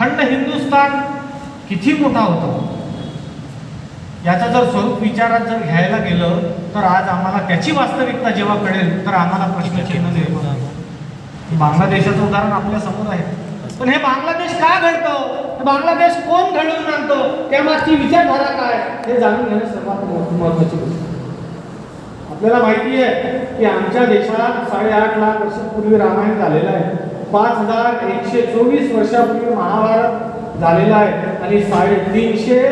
अखंड हिंदुस्थान किती मोठा होता? याचं जर स्वरूप विचारात जर घ्यायला गेलं तर आज आम्हाला त्याची वास्तविकता जेव्हा कळेल तर आम्हाला प्रश्नचिन्ह निर्माण होईल. बांगलादेशाचं उदाहरण आपल्यासमोर आहे. पण हे बांगलादेश का घडतं? बांगलादेश कोण घडवून आणतो? त्यामागची विचारधारा काय? हे जाणून घेणं सर्वात महत्वाची गोष्ट आपल्याला माहिती आहे की आमच्या देशात साडेआठ लाख वर्षापूर्वी रामायण झालेलं आहे. पाच हजार एकशे चोवीस वर्षापूर्वी महाभारत झालेलं आहे. आणि साडेतीनशे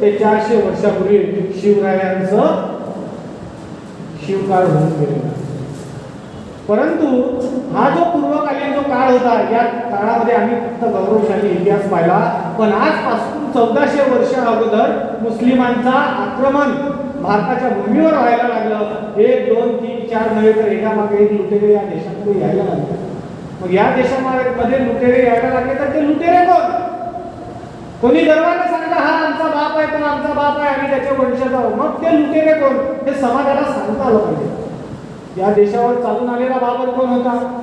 ते चारशे वर्षापूर्वी शिवरायांचं शिवकाळ होऊन गेलेला परंतु हा जो पूर्वकालीन जो काळ होता या काळामध्ये आम्ही फक्त गौरवशाली इतिहास पाहिला. पण आजपासून चौदाशे वर्ष अगोदर मुस्लिमांचा आक्रमण भारताच्या भूमीवर व्हायला लागलं. एक दोन तीन चार नव्हे तर एकामागे एक लुटेरे या देशामध्ये यायला लागले. मग या देशामध्ये लुटेरे यायला लागले तर ते लुटेरे कोण? कोणी गर्वाने सांगता हा आमचा बाप आहे पण आमचा बाप आहे आणि त्याचे वंशज आहोत. मग ते लुटेरे कोण? हे समाजाला सांगता आलं पाहिजे. या देशावर चालून आलेला बाबर कोण होता?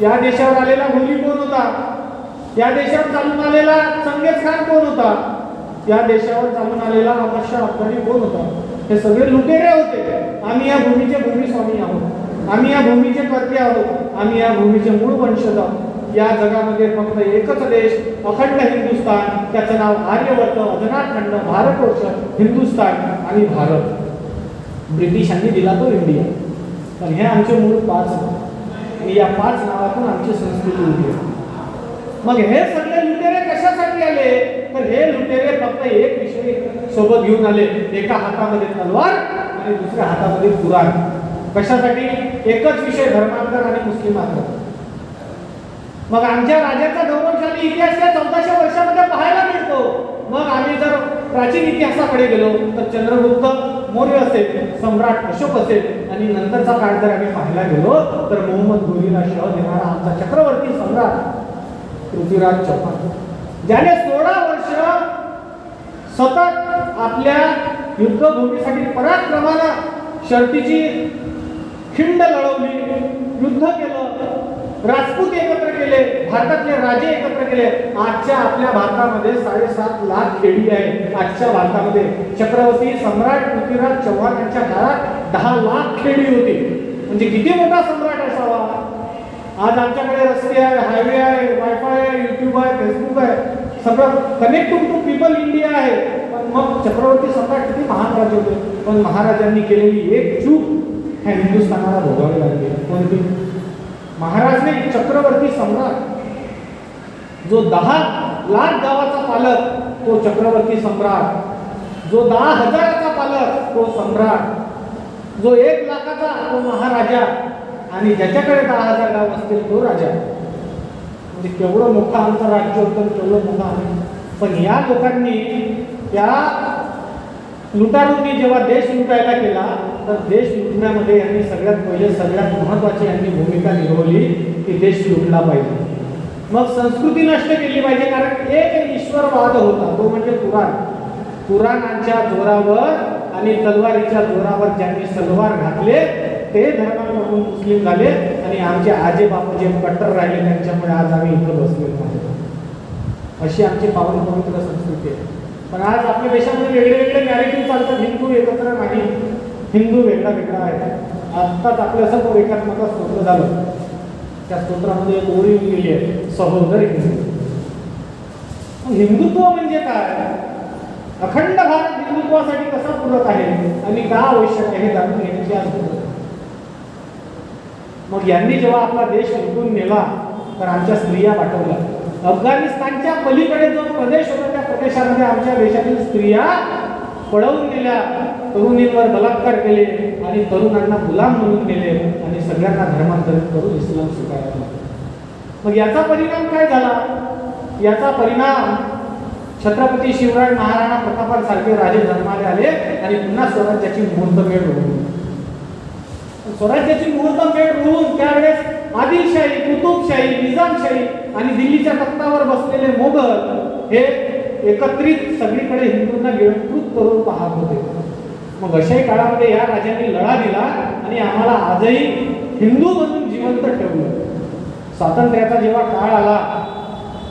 या देशावर आलेला मुली कोण होता? या देशावर चालून आलेला संगेत खान कोण होता? या देशावर चालून आलेला अमरशा अफगाणी कोण होता? हे सगळे लुटेरे होते. आम्ही या भूमीचे भूमिस्वामी आहोत. आम्ही या भूमीचे कर्ते आहोत. आम्ही या भूमीचे मूळ वंशज आहोत. या जगामध्ये फक्त एकच देश अखंड हिंदुस्थान त्याचं नाव आर्यवर्त अजनाखंड भारतवर्ष हिंदुस्थान आणि भारत. ब्रिटिशांनी दिला तो इंडिया. पण हे आमचे मूळ पाच आणि या पाच नावातून आमची संस्कृती उभी आहे. मग हे सगळे लुटेरे कशासाठी आले? तर हे लुटेरे फक्त एक विषय सोबत घेऊन आले. एका हातामध्ये तलवार आणि दुसऱ्या हातामध्ये कुराण. कशासाठी? एकच विषय धर्मांतर आणि मुस्लिमांतर. मग आमच्या राजाचा गौरवशाली इतिहास या चौदाशे वर्षामध्ये पाहायला मिळतो. मग आम्ही जर प्राचीन इतिहासाकडे गेलो तर चंद्रगुप्त मौर्य असेल सम्राट अशोक असेल आणि नंतरचा काळ जर आम्ही पाहायला गेलो तर मोहम्मद घोरीला शह देणारा आमचा चक्रवर्ती सम्राट पृथ्वीराज चौहान. ज्याने सोळा वर्ष सतत आपल्या युद्धभूमीसाठी पराक्रमाला शर्तीची खिंड लढवली युद्ध केलं राजपूत एकत्र केले भारतातले राजे एकत्र केले. आजच्या आपल्या भारतामध्ये साडेसात लाख खेडी आहे. आजच्या भारतामध्ये छत्रपती सम्राट पृथ्वीराज चव्हाण यांच्या काळात दहा लाख खेडी होती. म्हणजे किती मोठा सम्राट असावा? आज आमच्याकडे रस्ते आहे हायवे आहे वायफाय आहे युट्यूब आहे फेसबुक आहे. सगळं कनेक्टिंग टू पीपल इंडिया आहे. पण मग चक्रवर्ती सम्राट किती महान राजे होते. पण महाराजांनी केलेली एक चूक ह्या हिंदुस्थानाला भोगावे लागले. कोणते? कोणती नाही चक्रवर्ती सम्राट जो दहा लाख गावाचा पालक तो चक्रवर्ती सम्राट. जो दहा हजाराचा पालक तो सम्राट. जो एक लाखाचा तो महाराजा. आणि ज्याच्याकडे दहा हजार गाव असतील तो राजा. म्हणजे केवढं मोठं आमचं राज्य होतं केवढं मोठं आहे. पण या लोकांनी त्या लुटारूंनी जेव्हा देश लुटायला केला तर देश लुटण्यामध्ये यांनी सगळ्यात पहिले सगळ्यात महत्त्वाची यांनी भूमिका निभावली की देश लुटला पाहिजे. मग संस्कृती नष्ट केली पाहिजे कारण एक ईश्वरवाद होता तो म्हणजे कुराण. कुराणांच्या जोरावर आणि तलवारीच्या जोरावर ज्यांनी सलवार घातले ते धर्मांमधून मुस्लिम झाले आणि आमचे आजे बापू जे कट्टर राहिले त्यांच्यामुळे आज आम्ही इथं बसलेलो आहोत. अशी आमची पावन पवित्र संस्कृती आहे. पण आज आपल्या देशामध्ये वेगळे वेगळे नॅरेटिव्ह चालतात हिंदू एकत्र नाही. हिंदू वेगळा वेगळा आहे. आत्ताच आपल्या असं एकात्मक स्तोत्र झालं. त्या स्तोत्रामध्ये एक ओळी गेली आहे सहोदर हिंदू. हिंदुत्व म्हणजे काय? अखंड भारत हिंदुत्वासाठी कसा पुरत आहे? आणि का आवश्यक आहे हे जाणून घेण्याची आज मग यांनी जेव्हा आपला देश विकून नेला तर आमच्या स्त्रिया पाठवल्या. अफगाणिस्तानच्या पलीकडे जो प्रदेश होता त्या प्रदेशामध्ये आमच्या देशातील स्त्रिया पळवून गेल्या. तरुणींवर बलात्कार केले आणि तरुणांना गुलाम म्हणून गेले आणि सगळ्यांना धर्मांतरित करून इस्लाम स्वीकारायला लागले. मग याचा परिणाम काय झाला? याचा परिणाम छत्रपती शिवराय महाराणा प्रतापांसारखे राजे जन्माले आले आणि पुन्हा स्वराज्याची मुहूर्तमेढ होऊन स्वराज्याची मुहूर्तमेढ होऊन त्यावेळेस आदिलशाही कुतुबशाही निजामशाही आणि दिल्लीच्या तख्तावर बसलेले मोगल हे एकत्रित सगळीकडे हिंदूंना गिळंकृत करून पाहत होते. मग अशाही काळामध्ये या राजांनी लढा दिला आणि आम्हाला आजही हिंदू म्हणून जिवंत ठेवलं. स्वातंत्र्याचा जेव्हा काळ आला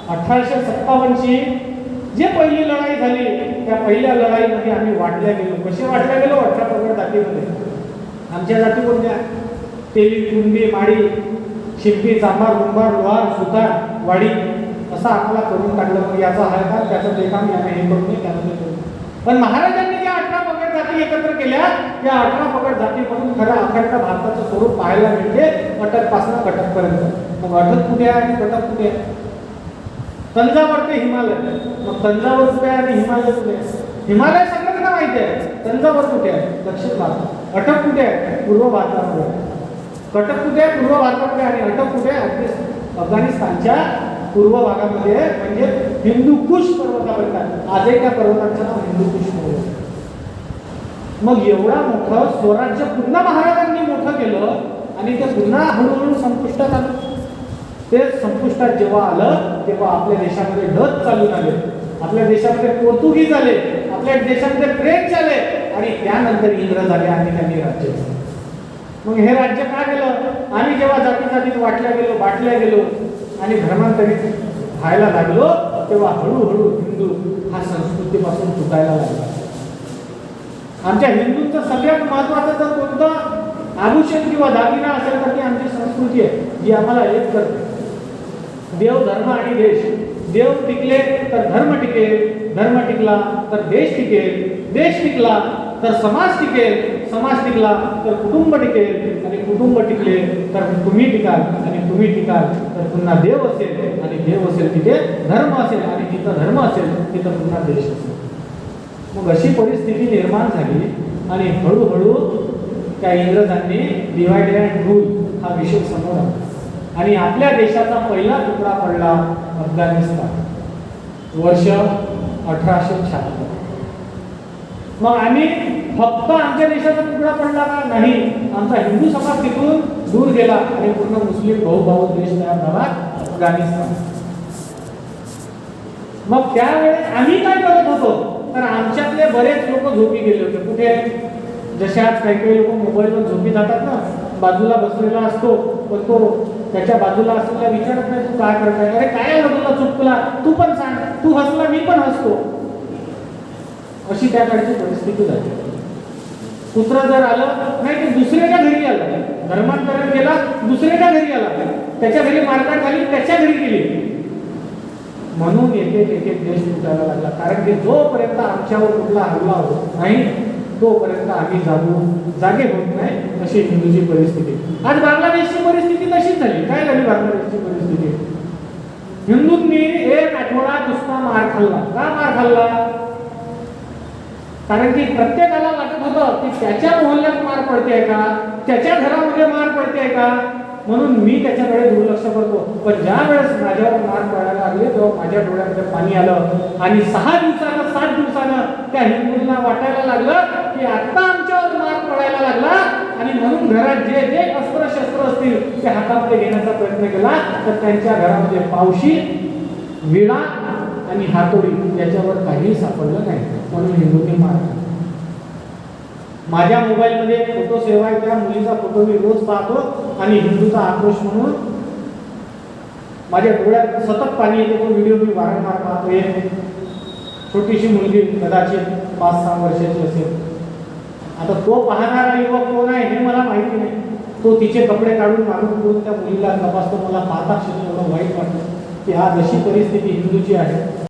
अठराशे सत्तावन्नची जे पहिली लढाई झाली त्या पहिल्या लढाईमध्ये आम्ही वाटल्या गेलो. कसे वाटल्या गेलो? अठरा पगड जातीमध्ये. आमच्या जाती कोणत्या? तेली कुंबी माडी शिंपी चांभार गुंभार लोहार सुतार वाडी असं आम्हाला करून टाकलं. याचा आहे का त्याचं ते काम याने हे करून नये त्यानं ते पण महाराजांनी ज्या अठरा पगड जाती एकत्र केल्या या अठरा पगड जातीमधून खऱ्या अखंड भारताचं स्वरूप पाहायला मिळते अटकपासून कटकपर्यंत मग अटक कुठे आहे आणि कटक कुठे आहे? तंजावर ते हिमालय. मग तंजावर कुठे आहे आणि हिमालय कुठे आहे? हिमालय सगळ्यांना माहिती आहे. तंजावर कुठे आहे? दक्षिण भारत अटक कुठे आहे? पूर्व भारतामध्ये. कटक कुठे आहे? पूर्व भारतामध्ये. आणि अटक कुठे आहे? अफगाणिस्तानच्या पूर्व भागामध्ये. आहे, म्हणजे हिंदू कुश पर्वतापर्यंत आजही त्या पर्वताचं नाव हिंदू कुश पर्वत. आहे. मग एवढा मोठं स्वराज्य पुन्हा महाराजांनी मोठं केलं आणि ते पुन्हा हळूहळू संपुष्टात आलं. ते संपुष्टात जेव्हा आलं तेव्हा आपल्या देशामध्ये डच चालून आले आपल्या देशामध्ये पोर्तुगीज आले आपल्या देशामध्ये फ्रेंच आले आणि त्यानंतर इंग्रज आले आणि त्यांनी राज्य मग हे राज्य काय केलं आम्ही जेव्हा जाती जातीत वाटल्या गेलो वाटल्या गेलो आणि धर्मांतरित व्हायला लागलो तेव्हा हळूहळू हिंदू हा संस्कृतीपासून तुटायला लागला. आमच्या हिंदूंचं सगळ्यात महत्वाचं जर कोणतं आभूषण किंवा दागिना असेल तर ती आमची संस्कृती आहे जी आम्हाला एक करते. देव धर्म आणि देश. देव टिकले तर धर्म टिकेल धर्म टिकला तर देश टिकेल देश टिकला तर समाज टिकेल समाज टिकला तर कुटुंब टिकेल आणि कुटुंब टिकले तर तुम्ही टिकाल आणि तुम्ही टिकाल तर पुन्हा देव असेल आणि देव असेल तिथे धर्म असेल आणि जिथं धर्म असेल तिथं पुन्हा देश असेल. मग अशी परिस्थिती निर्माण झाली आणि हळूहळू त्या इंग्रजांनी डिवायड अँड रूल हा विषय समोर आला आणि आपल्या देशाचा पहिला तुकडा पडला अफगाणिस्तान. वर्ष अठराशे शहात्तर मग आम्ही फक्त आमच्या देशाचा तुकडा पडला का? नाही. आमचा हिंदू समाज तिथून दूर गेला आणि पूर्ण मुस्लिम भाऊ देश तयार झाला अफगाणिस्तान. मग त्यावेळेस आम्ही काय करत होतो? तर आमच्यातले बरेच लोक झोपी गेले होते. कुठे जसे आज काही काही लोक मोबाईलवर झोपी जातात ना बाजूला बसलेला असतो पण तो त्याच्या बाजूला असलेला विचारत नाही तू काय करताय? अरे काय आलं तुला चुकला तू पण सांग. तू हसला मी पण हसतो. अशी त्याकडची परिस्थिती झाली. कुत्रा जर आलं नाही ते दुसऱ्याच्या घरी आलं. धर्मांतरण केला दुसऱ्याच्या घरी आला. त्याच्या घरी मारकाट झाली त्याच्या घरी गेली. म्हणून एक एक एक एक देश तुटायला लागला. कारण की जोपर्यंत आमच्यावर कुठला हल्ला होत नाही तोपर्यंत आम्ही जागू जागे होत नाही अशी हिंदूची परिस्थिती. आज बांगलादेशची परिस्थिती तशीच झाली. काय झाली बांगलादेशची परिस्थिती? हिंदूंनी एक आठवडा नुसता मार खाल्ला. का मार खाल्ला? कारण की प्रत्येकाला वाटत होतं की त्याच्या मोहल्ल्यात मार पडते का? त्याच्या घरामध्ये मार पडते का? म्हणून मी त्याच्याकडे दुर्लक्ष करतो. पण ज्या वेळेस माझ्यावर मार पडायला लागले तेव्हा माझ्या डोळ्यामध्ये पाणी आलं. आणि सहा दिवसानं सात दिवसानं त्या हिंदूंना वाटायला लागलं की आता आमच्यावर मार पडायला लागला. आणि म्हणून घरात जे जे अस्त्र शस्त्र असतील ते हातामध्ये घेण्याचा प्रयत्न केला. तर त्यांच्या घरामध्ये पावशी विळा आणि हातोडी याच्यावर काही सापडलं नाही. म्हणून हिंदूंनी मार खाल्ला. माझ्या मोबाईलमध्ये एक फोटो सेव्ह आहे त्या मुलीचा फोटो मी रोज पाहतो आणि हिंदूचा आक्रोश म्हणून. माझ्या डोळ्यात सतत पाणी येतो तो व्हिडिओ मी वारंवार पाहतो. एक छोटीशी मुलगी कदाचित पाच सहा वर्षाची असेल. आता तो पाहणारा युवक कोण आहे हे मला माहिती नाही. तो तिचे कपडे काढून मारून करून त्या मुलीला तपासतो मला पाहता क्षणी एवढं वाईट वाटतं की हा जशी परिस्थिती हिंदूची आहे.